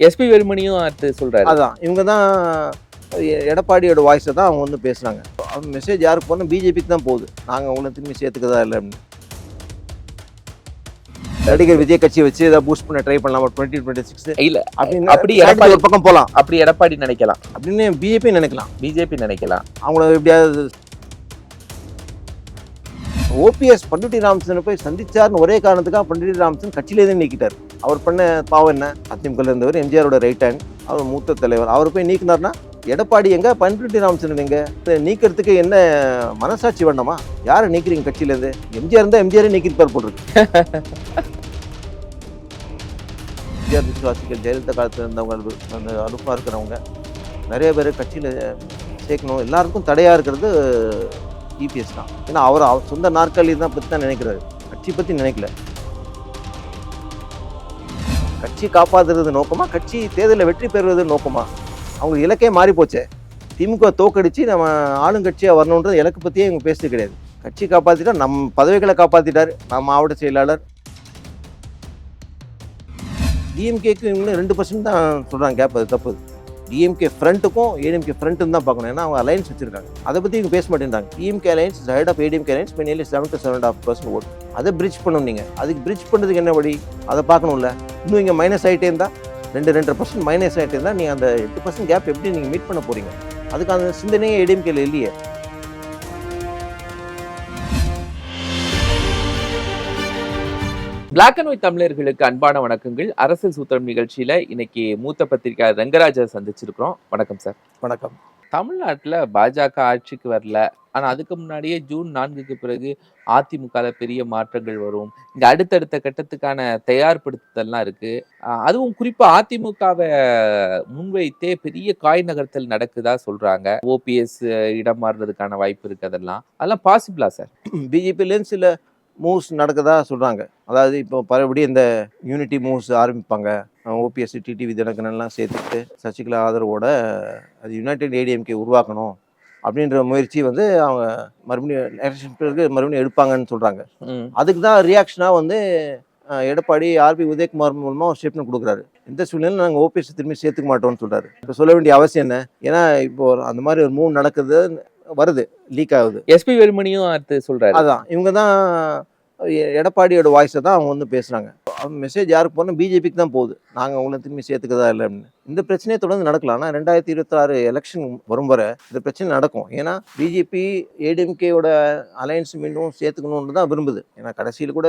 SP வேலுமணியும் அடுத்து சொல்றாரு. அதான் இவங்க தான் எடப்பாடியோட வாய்ஸை தான் அவங்க வந்து பேசுகிறாங்க அவங்க மெசேஜ் யாருக்கு போனால் பிஜேபிக்கு தான் போகுது. நாங்கள் உங்களை திரும்பி சேர்த்துக்கதா இல்லை அப்படின்னு. நடிகர் விஜய் கட்சியை வச்சு இதை பூஸ்ட் பண்ண ட்ரை பண்ணலாமா? டுவெண்ட்டி டுவெண்ட்டி சிக்ஸ் இல்ல அப்படின்னு அப்படி எடப்பாடி- ஒரு பக்கம் போகலாம் அப்படி எடப்பாடி நினைக்கலாம். அப்படின்னு பிஜேபி நினைக்கலாம். பிஜேபி நினைக்கலாம். அவங்கள எப்படியாவது ஓபிஎஸ் பண்டுட்டி ராமச்சந்திரன் போய் சந்திச்சார்னு ஒரே காரணத்துக்காக பண்டுட்டி ராமச்சந்திரன் கட்சியிலேயே நீக்கிட்டார். அவர் பண்ண பாவம் என்ன? அதிமுகல இருந்தவர் எம்ஜிஆரோட ரைட் ஹேண்ட் அவர் மூத்த தலைவர். அவர் போய் நீக்கினார்னா எடப்பாடி எங்க? பண்டுட்டி ராமச்சந்திரன் எங்க? நீக்கிறதுக்கு என்ன மனசாட்சி வேண்டாமா? யாரை நீக்கிறீங்க கட்சியிலேருந்து எம்ஜிஆர் இருந்தால் எம்ஜிஆரே நீக்கிருப்பார் போட்டிருக்கு எம்ஜிஆர் விசுவாசிகள் ஜெயலலிதா காலத்தில் இருந்தவங்க அந்த அலுப்பாக இருக்கிறவங்க நிறைய பேர் கட்சியில் சேர்க்கணும். எல்லாருக்கும் தடையாக இருக்கிறது இபிஎஸ் தான். ஏன்னா அவர் அவர் சொந்த நாற்காலி தான் பற்றி தான் நினைக்கிறாரு. கட்சி பற்றி நினைக்கல. கட்சி காப்பாற்றுறது நோக்கமா கட்சி தேர்தலில் வெற்றி பெறுவது நோக்கமா? அவங்க இலக்கே மாறி போச்சே. திமுக தோக்கடிச்சு நம்ம ஆளுங்கட்சியாக வரணுன்றது இலக்கு பற்றியே இவங்க பேசுறது கிடையாது. கட்சி காப்பாற்றிட்டா நம் பதவிகளை காப்பாற்றிட்டார் நம்ம மாவட்ட செயலாளர். டிஎம்கேக்கு இவங்களும் ரெண்டு பர்சன்ட் தான் சொல்கிறாங்க கேப் அது தப்பு. டிஎம்கே ஃப்ரண்ட்டுக்கும் ஏடிஎம்கே ஃப்ரண்ட்டும் தான் பார்க்கணும். ஏன்னா அவங்க அலையன்ஸ் வச்சிருக்காங்க. அதை பற்றி இவங்க பேச மாட்டேங்கிறாங்க DMK alliance head of ADMK alliance nearly seven to seven of percent vote அதை பிரிட்ஜ் பண்ணணும் நீங்கள் அதுக்கு பிரிட்ஜ் பண்ணுறதுக்கு என்ன வழி? அதை பார்க்கணும்ல. இன்னும் இங்கே மைனஸ் ஆகிட்டே இருந்தால் ரெண்டு ரெண்டரை பர்சன்ட் மைனஸ் ஆகிட்டே இருந்தால் நீங்கள் அந்த எட்டு பர்சன்ட் கேப் எப்படி நீங்கள் மீட் பண்ண போகிறீங்க அதுக்கு அந்த சிந்தனையே ஏடிஎம்கேல இல்லையே. பிளாக் அண்ட் ஒயிட் தமிழர்களுக்கு அன்பான வணக்கங்கள். அரசியல் சூத்திரம் நிகழ்ச்சியில இன்னைக்கு மூத்த பத்திரிகையாளர் ரங்கராஜா சந்திச்சிருக்கிறோம். வணக்கம் சார் வணக்கம். தமிழ்நாட்டில் பாஜக ஆட்சிக்கு வரல. ஆனால் அதுக்கு முன்னாடியே ஜூன் நான்குக்கு பிறகு அதிமுகவில் பெரிய மாற்றங்கள் வரும். இந்த அடுத்தடுத்த கட்டத்துக்கான தயார்படுத்துதல்லாம் இருக்கு. அதுவும் குறிப்பாக அதிமுகவை முன்வைத்தே பெரிய காய் நகர்த்தல் நடக்குதா சொல்றாங்க. ஓபிஎஸ் இடம் மாறுறதுக்கான வாய்ப்பு இருக்கு அதெல்லாம். அதெல்லாம் பாசிபிளா சார் பிஜேபிலேருந்து சில மூவ்ஸ் நடக்குதா சொல்கிறாங்க அதாவது இப்போ பழையபடி இந்த யூனிட்டி மூவ்ஸ் ஆரம்பிப்பாங்க. ஓபிஎஸ் டிடிவி தினகரன்லாம் சேர்த்துக்கிட்டு சசிகலா ஆதரவோட அது யுனைடெட் ஏடிஎம்கே உருவாக்கணும் அப்படின்ற முயற்சி வந்து அவங்க மறுபடியும் எலெக்ஷன் பிறகு மறுபடியும் எடுப்பாங்கன்னு சொல்கிறாங்க அதுக்கு தான் ரியாக்ஷனாக வந்து எடப்பாடி ஆர்பி உதயகுமார் மூலமாக ஒரு ஸ்டேட்மெண்ட் கொடுக்குறாரு. இந்த சூழ்நிலையில் நாங்கள் ஓபிஎஸ் திரும்பி சேர்த்துக்க மாட்டோம்னு சொல்கிறாரு இப்போ சொல்ல வேண்டிய அவசியம் என்ன? ஏன்னா இப்போ அந்த மாதிரி ஒரு மூவ் நடக்குது வருது லீக் ஆகுது. எஸ்பி வேலுமணியும் அடுத்து சொல்றாரு. அதான் இவங்க தான் எடப்பாடியோட வாய்ஸை தான் அவங்க வந்து பேசுகிறாங்க அவங்க மெசேஜ் யாருக்கு போனால் பிஜேபிக்கு தான் போகுது. நாங்கள் அவங்கள திரும்பி சேர்த்துக்கதா இல்லை அப்படின்னு. இந்த பிரச்சனையை தொடர்ந்து நடக்கலாம் ஆனால் ரெண்டாயிரத்தி இருபத்தாறு எலெக்ஷன் வரும் வரை இந்த பிரச்சனை நடக்கும். ஏன்னா பிஜேபி ஏடிஎம்கேயோட அலையன்ஸ் மீண்டும் சேர்த்துக்கணும்னு தான் விரும்புது. ஏன்னா கடைசியில் கூட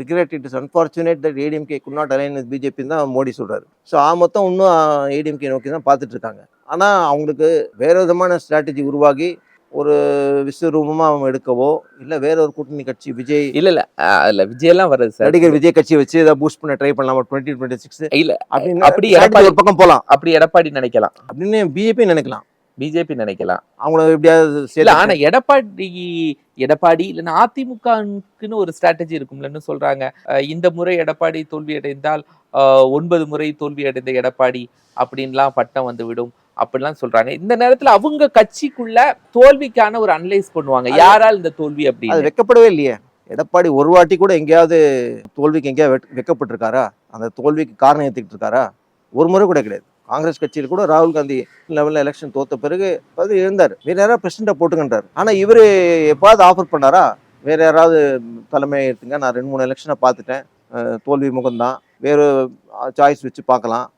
regret it is unfortunate that ADMK could not align with BJP தான் மோடி சொல்கிறாரு ஸோ ஆ மொத்தம் இன்னும் ஏடிஎம்கே நோக்கி தான் பார்த்துட்ருக்காங்க ஆனால் அவங்களுக்கு வேறு விதமான ஸ்ட்ராட்டஜி உருவாகி ஒரு விஸ்வரூபமாக அவங்க எடுக்கவோ இல்லை வேற ஒரு கூட்டணி கட்சி விஜய் இல்ல இல்ல. அதுல விஜய் எல்லாம் வருது சார். நடிகர் விஜய் கட்சியை வச்சு இதை பூஸ்ட் பண்ண ட்ரை பண்ணலாமா? டுவெண்ட்டி டுவெண்ட்டி சிக்ஸ் இல்ல அப்படின்னு அப்படி எடப்பாடி- ஒரு பக்கம் போகலாம் அப்படி எடப்பாடி நினைக்கலாம். அப்படின்னு பிஜேபி நினைக்கலாம். பிஜேபி நினைக்கலாம். அவங்கள எப்படியாவது இல்ல சேர்த்து ஆனா எடப்பாடி எடப்பாடி இல்லைன்னா அதிமுகக்குன்னு ஒரு ஸ்ட்ராட்டஜி இருக்கும்லன்னு சொல்றாங்க. இந்த முறை எடப்பாடி தோல்வி அடைந்தால் ஒன்பது முறை தோல்வி அடைந்த எடப்பாடி அப்படின்லாம் பட்டம் வந்து விடும் அப்படிலாம் சொல்றாங்க. இந்த நேரத்துல அவங்க கட்சிக்குள்ள தோல்விக்கான ஒரு அனலைஸ் பண்ணுவாங்க. அது- யாரால் இந்த தோல்வி அது அப்படின்னு வெக்கப்படவே இல்லையே. எடப்பாடி ஒரு வாட்டி கூட எங்கேயாவது தோல்விக்கு எங்கேயாவது வெக்கப்பட்டிருக்காரா? அந்த தோல்விக்கு காரணம் ஏற்றுக்கிட்டு இருக்காரா ஒரு முறை கூட கிடையாது. காங்கிரஸ் கட்சியில் கூட ராகுல் காந்தி லெவலில் எலெக்ஷன் தோத்த பிறகு பதவி இருந்தார் வேற யாராவது பிரசிடண்டா போட்டுக்கின்றார். ஆனா இவர் எப்பாவது ஆஃபர் பண்ணாரா? வேற யாராவது தலைமை எடுத்துங்க நான் ரெண்டு மூணு எலெக்ஷனை பார்த்துட்டேன். தோல்வி முகம்தான். வேறு சாய்ஸ் வச்சு பார்க்கலாம்.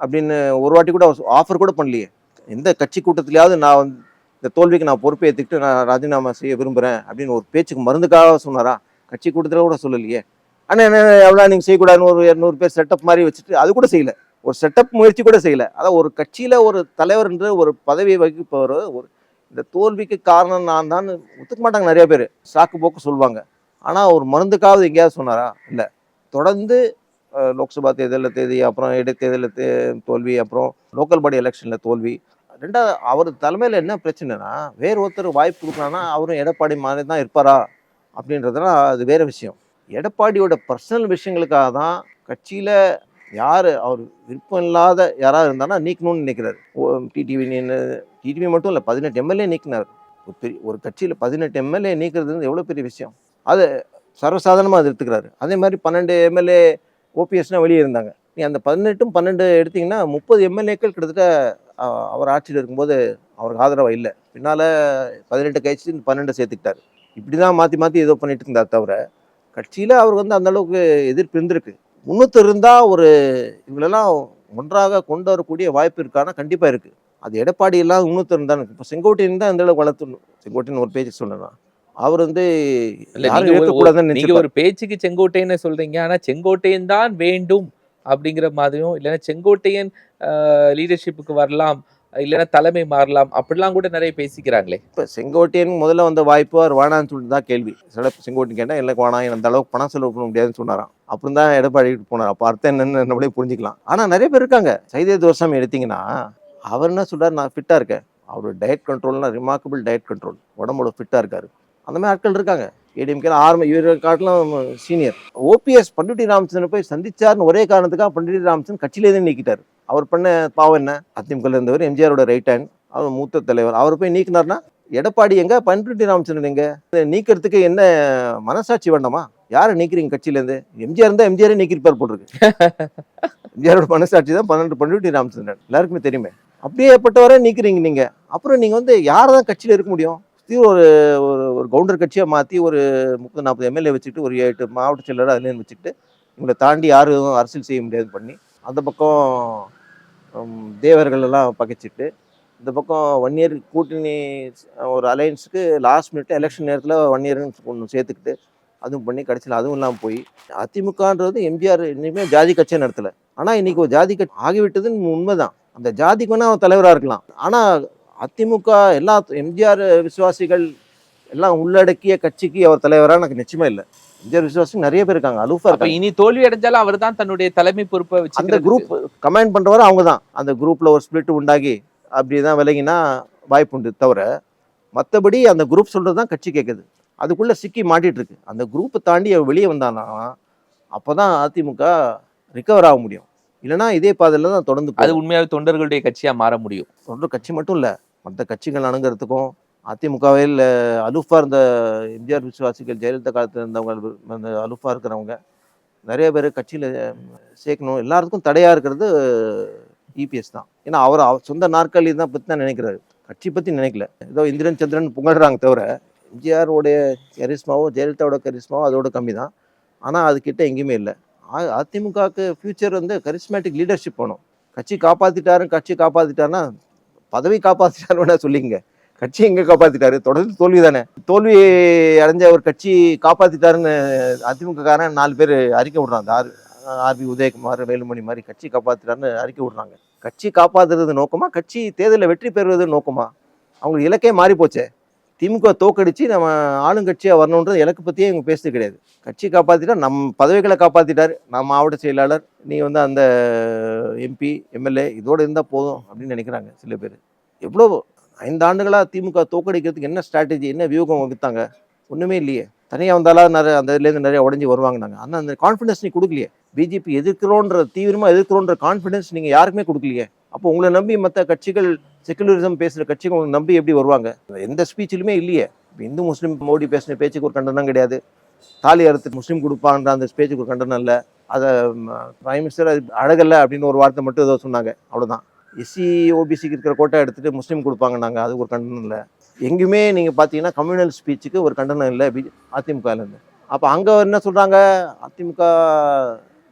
அப்படின்னு ஒரு வாட்டி கூட ஆஃபர் கூட பண்ணலையே. எந்த கட்சி கூட்டத்திலேயாவது நான் வந்து இந்த தோல்விக்கு நான் பொறுப்பை ஏற்றுக்கிட்டு நான் ராஜினாமா செய்ய விரும்புகிறேன் அப்படின்னு ஒரு பேச்சுக்கு மருந்துக்காக சொன்னாரா? கட்சி கூட்டத்தில் கூட சொல்லலையே. ஆனால் என்ன எவ்வளோ நீங்கள் செய்யக்கூடாதுன்னு ஒரு இரநூறு பேர் செட்டப் மாதிரி வச்சுட்டு அது கூட செய்யலை. ஒரு செட்டப் முயற்சி கூட செய்யலை. அதான் ஒரு கட்சியில் ஒரு தலைவர் என்று ஒரு பதவியை வகிப்பவர் ஒரு இந்த தோல்விக்கு காரணம் நான் தான் ஒத்துக்க மாட்டாங்க நிறைய பேர். சாக்கு போக்கு சொல்லுவாங்க. ஆனால் ஒரு மருந்துக்காவது எங்கேயாவது சொன்னாரா? இல்லை. தொடர்ந்து லோக்சபா தேர்தலில் தேதி அப்புறம் இடைத்தேர்தலில் தே தோல்வி அப்புறம் லோக்கல் பாடி எலெக்ஷனில் தோல்வி. ரெண்டாவது அவர் தலைமையில் என்ன பிரச்சனைனா வேறு ஒருத்தர் வாய்ப்பு கொடுக்கலான்னா அவரும் எடப்பாடி மாதிரி தான் இருப்பாரா? அப்படின்றதுலாம் அது வேற விஷயம். எடப்பாடியோட பர்சனல் விஷயங்களுக்காக தான் கட்சியில் யார் அவர் விருப்பம் இல்லாத யாராக இருந்தானா நீக்கணும்னு நினைக்கிறார். டிடிவி டிடிவி மட்டும் இல்லை பதினெட்டு எம்எல்ஏ நீக்கினார். ஒரு பெரிய ஒரு கட்சியில் பதினெட்டு எம்எல்ஏ நீக்கிறது வந்து எவ்வளோ பெரிய விஷயம்? அது சர்வசாதாரணமாக அது எடுத்துக்கிறாரு. அதே மாதிரி பன்னெண்டு எம்எல்ஏ ஓபிஎஸ்னால் வெளியே இருந்தாங்க. நீ அந்த பதினெட்டும் பன்னெண்டு எடுத்திங்கன்னா முப்பது எம்எல்ஏக்கள் கிட்டத்தட்ட அவர் ஆட்சியில் இருக்கும்போது அவருக்கு ஆதரவாக இல்லை. பின்னால் பதினெட்டு கழிச்சு இந்த பன்னெண்டு சேர்த்துக்கிட்டாரு. இப்படி தான் மாற்றி மாற்றி ஏதோ பண்ணிட்டு இருந்தார் தவிர கட்சியில் அவர் வந்து அந்தளவுக்கு எதிர்ப்பு இருந்திருக்கு. முன்னூற்று இருந்தால் ஒரு இவங்களெல்லாம் ஒன்றாக கொண்டு வரக்கூடிய வாய்ப்பு இருக்கானா கண்டிப்பாக இருக்குது அது எடப்பாடி எல்லாம் முன்னூற்று இருந்தானு இப்போ செங்கோட்டையன் தான் அந்தளவுக்கு அளவுக்கு செங்கோட்டையன் ஒரு பேச்சு சொன்னேன் அவர் வந்து நீங்க ஒரு- பேச்சுக்கு செங்கோட்டையன் சொல்றீங்க. ஆனா செங்கோட்டையன் தான் வேண்டும் அப்படிங்கிற மாதிரியும் இல்லைன்னா செங்கோட்டையன் லீடர்ஷிப்புக்கு வரலாம் இல்லைன்னா தலைமை மாறலாம் அப்படிலாம் கூட நிறைய பேசிக்கிறாங்களே. இப்போ செங்கோட்டையன் முதல்ல வந்த வாய்ப்பு அவர் வேணான்னு சொல்லிட்டு தான் கேள்வி. சில செங்கோட்டையன் கேட்டால் இல்லை வேணாம் அந்த அளவுக்கு பணம் செலவு பண்ண முடியாதுன்னு சொன்னாராம். அப்புறம் தான் எடப்பாடி போனார். அப்போ அர்த்தம் என்னன்னு நம்மளே புரிஞ்சுக்கலாம். ஆனால் நிறைய பேர் இருக்காங்க. சைதே தோசம் எடுத்தீங்கன்னா அவர் என்ன சொல்றாரு? நான் ஃபிட்டாக இருக்கேன். அவர் டயட் கண்ட்ரோல்னா ரிமார்க்கபிள் டயட் கண்ட்ரோல் உடம்போட ஃபிட்டாக இருக்காரு. அந்த மாதிரி ஆட்கள் இருக்காங்க. ஏடிஎம்கே ஆரம்ப இவரை காட்டிலும் சீனியர் ஓபிஎஸ் பண்டிட்டி ராமச்சந்திரன் போய் சந்திச்சார்னு ஒரே காரணத்துக்காக பண்டிட்டி ராமச்சந்திரன் கட்சியிலேருந்து நீக்கிட்டார். அவர் பண்ண பாவம் என்ன? அதிமுகல இருந்தவர் எம்ஜிஆரோட ரைட் ஹேண்ட் அவர் மூத்த தலைவர். அவர் போய் நீக்கினார்னா எடப்பாடி எங்க பண்ருட்டி ராமச்சந்திரன் எங்க? நீக்கிறதுக்கு என்ன மனசாட்சி வேண்டாமா? யாரை நீக்கிறீங்க கட்சியிலேருந்து எம்ஜிஆர் இருந்தால் எம்ஜிஆரே நீக்கிருப்பார் போட்டிருக்கு. எம்ஜிஆரோட மனசாட்சி தான் பன்னெண்டு பண்ருட்டி ராமச்சந்திரன். எல்லாருக்குமே தெரியுமே. அப்படியே ஏற்பட்டவரை நீக்கிறீங்க நீங்க. அப்புறம் நீங்க வந்து யாரை தான் கட்சியில் இருக்க முடியும்? சுத்தி ஒரு ஒரு ஒரு கவுண்டர் கட்சியை மாற்றி ஒரு முப்பது நாற்பது எம்எல்ஏ வச்சுக்கிட்டு ஒரு எட்டு மாவட்ட செயலர் அதுலேருந்து வச்சுக்கிட்டு இவங்களை தாண்டி யாரும் அரசியல் செய்ய முடியாது பண்ணி அந்த பக்கம் தேவர்கள் எல்லாம் பகைச்சிட்டு இந்த பக்கம் ஒன் இயர் கூட்டணி ஒரு அலையன்ஸுக்கு லாஸ்ட் மினிட் எலெக்ஷன் நேரத்தில் ஒன் இயர்னு ஒன்று சேர்த்துக்கிட்டு அதுவும் பண்ணி கடைசியில் அதுவும் இல்லாமல் போய் அதிமுகன்றது எம்ஜிஆர் இனிமேல் ஜாதி கட்சியை நடத்தலை. ஆனால் இன்றைக்கி ஒரு ஜாதி கட்சி ஆகிவிட்டதுன்னு உண்மைதான். அந்த ஜாதிக்கு வேணால் அவன் தலைவராக இருக்கலாம். ஆனால் அதிமுக எல்லா எம்ஜிஆர் விசுவாசிகள் எல்லாம் உள்ளடக்கிய கட்சிக்கு அவர் தலைவராக எனக்கு நிச்சயமா இல்லை. எம்ஜிஆர் விசுவாசி நிறைய பேர் இருக்காங்க அலூஃபா அப்ப இருக்காங்க. இனி தோல்வி அடைஞ்சாலும் அவர் தான் தன்னுடைய தலைமை பொறுப்பை அந்த வச்சு குரூப் கமெண்ட் பண்றவர் அவங்க தான் அந்த குரூப்ல ஒரு ஸ்பிளிட் உண்டாகி அப்படி தான் விலகினா வாய்ப்பு உண்டு தவிர மற்றபடி அந்த குரூப் சொல்றது தான் கட்சி கேட்குது அதுக்குள்ள சிக்கி மாட்டிட்டு இருக்கு அந்த குரூப்பை தாண்டி அவன் வெளியே வந்தானா அப்பதான் அதிமுக ரிகவர் ஆக முடியும். இல்லைன்னா இதே பாதையில தான் தொடர்ந்து அது போகும். உண்மையாவே தொண்டர்களுடைய கட்சியா மாற முடியும். தொடர்ந்து கட்சி மட்டும் இல்லை மற்ற கட்சிகள் அணுகிறதுக்கும் அதிமுகவில் அலுஃபா இருந்த எம்ஜிஆர் விசுவாசிகள் ஜெயலலிதா காலத்தில் இருந்தவங்க அந்த அலுஃபா இருக்கிறவங்க நிறைய பேர் கட்சியில் சேர்க்கணும். எல்லாருக்கும் தடையாக இருக்கிறது இபிஎஸ் தான். ஏன்னா அவர் அவர் சொந்த நாற்காலி தான் பற்றி தான் நினைக்கிறாரு. கட்சி பற்றி நினைக்கல. ஏதோ இந்திரன் சந்திரன் புகழ்றாங்க தவிர எம்ஜிஆருடைய கரிஸ்மாவோ ஜெயலலிதாவோட கரிஸ்மாவோ அதோட கம்மி தான் ஆனால் அதுக்கிட்ட எங்கேயுமே இல்லை. அதிமுகவுக்கு ஃபியூச்சர் வந்து கரிஸ்மேட்டிக் லீடர்ஷிப் வேணும் கட்சி காப்பாற்றிட்டாரு கட்சி காப்பாற்றிட்டாருன்னா பதவி காப்பாற்றிட்டாருன்னு சொல்லிங்க. கட்சி எங்க காப்பாத்திட்டாரு? தொடர்ந்து தோல்வி தானே தோல்வி அடைஞ்ச ஒரு கட்சி காப்பாத்திட்டாருன்னு அதிமுக காரன் நாலு பேர் அறிக்கை விடுறாங்க. ஆர் ஆர்பி உதயகுமார் வேலுமணி மாதிரி கட்சி காப்பாத்திட்டாருன்னு அறிக்கை விடுறாங்க. கட்சி காப்பாத்துறது நோக்கமா? கட்சி தேர்தலில் வெற்றி பெறுவது நோக்கமா? அவங்களுக்கு இலக்கே மாறி போச்சே திமுக தோக்கடிச்சு நம்ம ஆளுங்கட்சியாக வரணுன்றது இலக்கு பற்றியே இவங்க பேசுறது கிடையாது. கட்சி காப்பாற்றிட்டா நம் பதவிகளை காப்பாற்றிட்டார் நான் மாவட்ட செயலாளர் நீ வந்து அந்த எம்பி எம்எல்ஏ இதோடு இருந்தால் போதும் அப்படின்னு நினைக்கிறாங்க சில பேர். எவ்வளோ ஐந்து ஆண்டுகளாக திமுக தோக்கடிக்கிறதுக்கு என்ன ஸ்ட்ராட்டஜி என்ன வியூகம் வகுத்தாங்க? ஒன்றுமே இல்லையே. தனியாக வந்தாலும் நிறைய அந்த இதுலேருந்து நிறைய உடஞ்சி வருவாங்க நாங்கள் ஆனால் அந்த கான்ஃபிடன்ஸ் நீ கொடுக்கலையே. பிஜேபி எதிர்க்கிறோன்ற தீவிரமாக எதிர்க்கிறோன்ற கான்ஃபிடன்ஸ் நீங்கள் யாருக்குமே கொடுக்கலையே. அப்போ உங்களை நம்பி மற்ற கட்சிகள் செக்குலரிசம் பேசுகிற கட்சிகள் உங்களை நம்பி எப்படி வருவாங்க? எந்த ஸ்பீச்சிலுமே இல்லையே. இந்து முஸ்லீம் மோடி பேசின பேச்சுக்கு ஒரு கண்டனம் கிடையாது. தாலி அறுத்து முஸ்லீம் கொடுப்பான்ற அந்த பேச்சுக்கு ஒரு கண்டனம் இல்லை. அதை பிரைம் மினிஸ்டர் அது அழகல்ல அப்படின்னு ஒரு வார்த்தை மட்டும் ஏதோ சொன்னாங்க. அவ்வளோதான் எஸ்சி ஓபிசிக்கு இருக்கிற கோட்டை எடுத்துட்டு முஸ்லீம் கொடுப்பாங்க நாங்கள் அது ஒரு கண்டனம் இல்லை. எங்கேயுமே நீங்கள் பார்த்தீங்கன்னா கம்யூனல் ஸ்பீச்சுக்கு ஒரு கண்டனம் இல்லை பி அதிமுகலேருந்து. அப்போ அங்கே என்ன சொல்கிறாங்க அதிமுக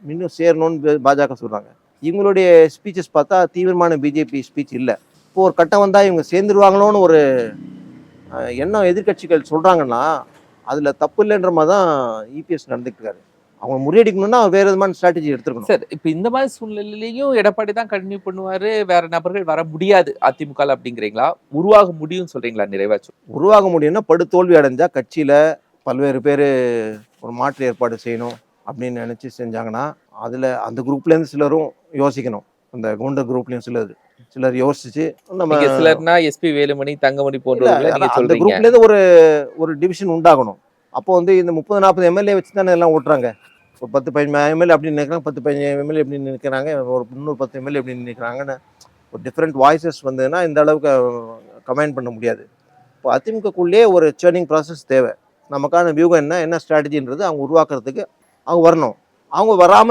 இன்னும் சேரணும்னு பாஜக சொல்கிறாங்க இவங்களுடைய ஸ்பீச்சஸ் பார்த்தா தீவிரமான பிஜேபி ஸ்பீச் இல்லை. இப்போ ஒரு கட்டம் வந்தால் இவங்க சேர்ந்துருவாங்களோன்னு ஒரு எண்ணம் எதிர்க்கட்சிகள் சொல்கிறாங்கன்னா அதில் தப்பு இல்லைன்ற மாதிரி தான் இபிஎஸ் இருக்காரு. அவங்க முறியடிக்கணும்னா அவர் வேறு விதமான ஸ்ட்ராட்டஜி எடுத்துருக்கணும். சார் இப்ப இந்த மாதிரி சூழ்நிலையிலையும் எடப்பாடி தான் கண்டினியூ பண்ணுவாரு வேற நபர்கள் வர முடியாது அதிமுக அப்படிங்கிறீங்களா? உருவாக முடியும்னு சொல்றீங்களா நிறைவாச்சு? உருவாக முடியும்னா படு தோல்வி அடைஞ்சா கட்சியில் பல்வேறு பேர் ஒரு மாற்று ஏற்பாடு செய்யணும் அப்படின்னு நினச்சி செஞ்சாங்கன்னா அதில் அந்த குரூப்லேருந்து சிலரும் யோசிக்கணும். அந்த குண்டர் குரூப்லேயும் சிலர் சிலர் யோசிச்சு நம்ம சிலர்னா எஸ்பி வேலுமணி தங்கமணி நீங்க அந்த குரூப்லேருந்து ஒரு ஒரு டிவிஷன் உண்டாகணும். அப்போ வந்து இந்த முப்பது நாற்பது எம்எல்ஏ வச்சு தானே எல்லாம் ஓட்டுறாங்க. ஒரு பத்து பதினஞ்சு எம்எல்ஏ அப்படின்னு நினைக்கிறாங்க பத்து பதினஞ்சு எம்எல்ஏ எப்படி நினைக்கிறாங்க ஒரு முந்நூறு பத்து எம்எல்ஏ எப்படி நினைக்கிறாங்கன்னு ஒரு டிஃப்ரெண்ட் வாய்ஸஸ் வந்ததுன்னா இந்த அளவுக்கு கமெண்ட் பண்ண முடியாது. இப்போ அதிமுகக்குள்ளேயே ஒரு சேர்னிங் ப்ராசஸ் தேவை. நமக்கான வியூகம் என்ன என்ன ஸ்ட்ராட்டஜின்றது அவங்க உருவாக்குறதுக்கு அவங்க வரணும். அவங்க வராம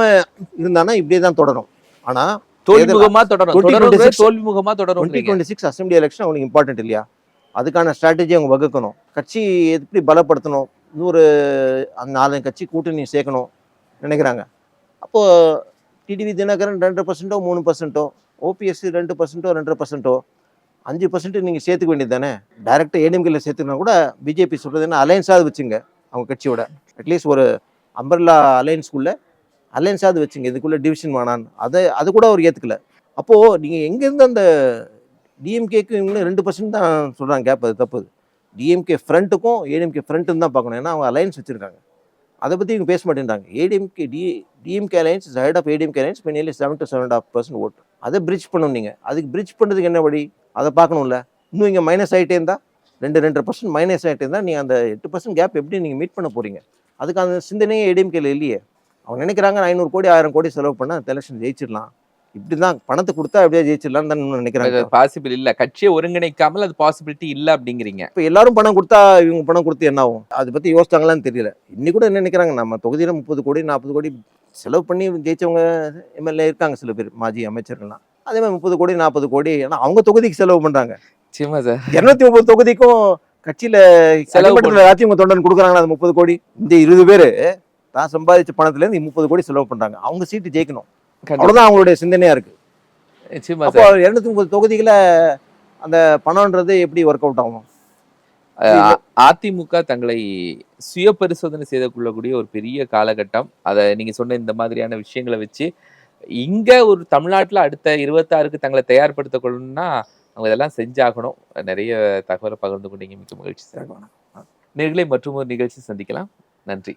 இருந்தானா இப்படியே தான் தொடரும். ஆனா தோல்விமுகமா தொடரும். 2026 தொடரும் தோல்விமுகமா தொடரும் டுவெண்ட்டி சிக்ஸ் அசம்பிளி எலெக்ஷன் அவங்களுக்கு இம்பார்ட்டன்ட் இல்லையா? அதுக்கான ஸ்ட்ராட்டஜி அவங்க வகுக்கணும். கட்சி எப்படி பலப்படுத்தணும்? இன்னொரு அந்த நாலு கட்சி கூட்டணி சேர்க்கணும் நினைக்கிறாங்க. அப்போ டிடிவி தினகரன் ரெண்டு பர்சன்ட்டோ மூணு பர்சன்ட்டோ ஓபிஎஸ் ரெண்டு பர்சன்ட்டோ ரெண்டரை பர்சன்ட்டோ அஞ்சு பர்சன்ட் நீங்கள் சேர்த்துக்க வேண்டியது தானே? டேரெக்டாக ஏடிஎம்கேல சேர்த்துக்கனா கூட பிஜேபி சொல்கிறது என்ன? அலையன்ஸாவது வச்சுங்க அவங்க கட்சியோட. அட்லீஸ்ட் ஒரு அம்பர்லா அலையன்ஸ்குள்ளே அலையன்ஸாவது வச்சுங்க. இதுக்குள்ளே டிவிஷன் வேணான்னு. அதை அது கூட அவர் ஏற்றுக்கல அப்போது நீங்கள் எங்கேருந்து அந்த டிஎம்கேக்கு இவங்களும் ரெண்டு பர்சன்ட் தான் சொல்கிறாங்க கேப் அது தப்பு. டிஎம்கே ஃப்ரண்ட்டுக்கும் ஏடிஎம்கே ஃப்ரண்ட்டுன்னு தான் பார்க்கணும். ஏன்னா அவங்க அலையன்ஸ் வச்சுருக்காங்க. அதை பற்றி இவங்க பேச மாட்டேன்றாங்க. ADMK D DMK alliance head of ADMK alliance nearly seven to seven of percent vote அதை பிரிட்ஜ் பண்ணணும் நீங்கள் அதுக்கு பிரிட்ஜ் பண்ணுறதுக்கு என்ன வழி? அதை பார்க்கணும்ல. இன்னும் இங்கே மைனஸ் ஆகிட்டே இருந்தால் ரெண்டு ரெண்டு பர்சன்ட் மைனஸ் ஆகிட்டே இருந்தால் நீங்கள் அந்த எட்டு பர்சன்ட் கேப் எப்படி நீங்கள் மீட் பண்ண போகிறீங்க அதுக்கு அந்த சிந்தனையே ஏடிஎம்கேல இல்லையே. அவங்க நினைக்கிறாங்க ஐநூறு கோடி ஆயிரம் கோடி செலவு பண்ணால் அந்த எலெக்ஷன் ஜெயிச்சிடலாம். இப்படி தான் பணத்தை கொடுத்தா அப்படியே ஜெயிச்சிடலாம்னு தான் நினைக்கிறாங்க. பாசிபிள் இல்ல. கட்சியை ஒருங்கிணைக்காமல் அது பாசிபிலிட்டி இல்ல அப்படிங்கிறீங்க. இப்போ எல்லாரும் பணம் கொடுத்தா இவங்க பணம் கொடுத்து என்ன ஆகும்? அதை பற்றி யோசிச்சாங்களான்னு தெரியல. இன்னி கூட என்ன நினைக்கிறாங்க? நம்ம தொகுதியில் முப்பது கோடி நாற்பது கோடி செலவு பண்ணி ஜெயிச்சவங்க எம்எல்ஏ இருக்காங்க சில பேர் மாஜி அமைச்சர்கள்லாம். அதே மாதிரி முப்பது கோடி நாற்பது கோடி ஏன்னா அவங்க தொகுதிக்கு செலவு பண்ணுறாங்க நிச்சயமா சார். இரநூத்தி முப்பது தொகுதிக்கும் கட்சியில் அதிமுக தொண்டன் கொடுக்குறாங்களா அது முப்பது கோடி? இந்த இருபது பேர் தான் சம்பாதிச்ச பணத்துலேருந்து முப்பது கோடி செலவு பண்ணுறாங்க அவங்க சீட்டு ஜெயிக்கணும். அவ்வளோதான் அவங்களுடைய சிந்தனையாக இருக்குது அப்போ இரநூத்தி முப்பது தொகுதிகளை அந்த பணம்ன்றது எப்படி ஒர்க் அவுட் ஆகும்? அதிமுக தங்களை சுய பரிசோதனை செய்து கொள்ளக்கூடிய ஒரு பெரிய காலகட்டம். அதை நீங்க சொன்ன இந்த மாதிரியான விஷயங்களை வச்சு இங்க ஒரு தமிழ்நாட்டுல அடுத்த இருபத்தாறுக்கு தங்களை தயார்படுத்திக் கொள்ளணும்னா அவங்க இதெல்லாம் செஞ்சாகணும். நிறைய தகவலை பகிர்ந்து கொண்டீங்க. மிக்க மகிழ்ச்சி நேர்களை மற்றும் ஒரு நிகழ்ச்சி சந்திக்கலாம். நன்றி.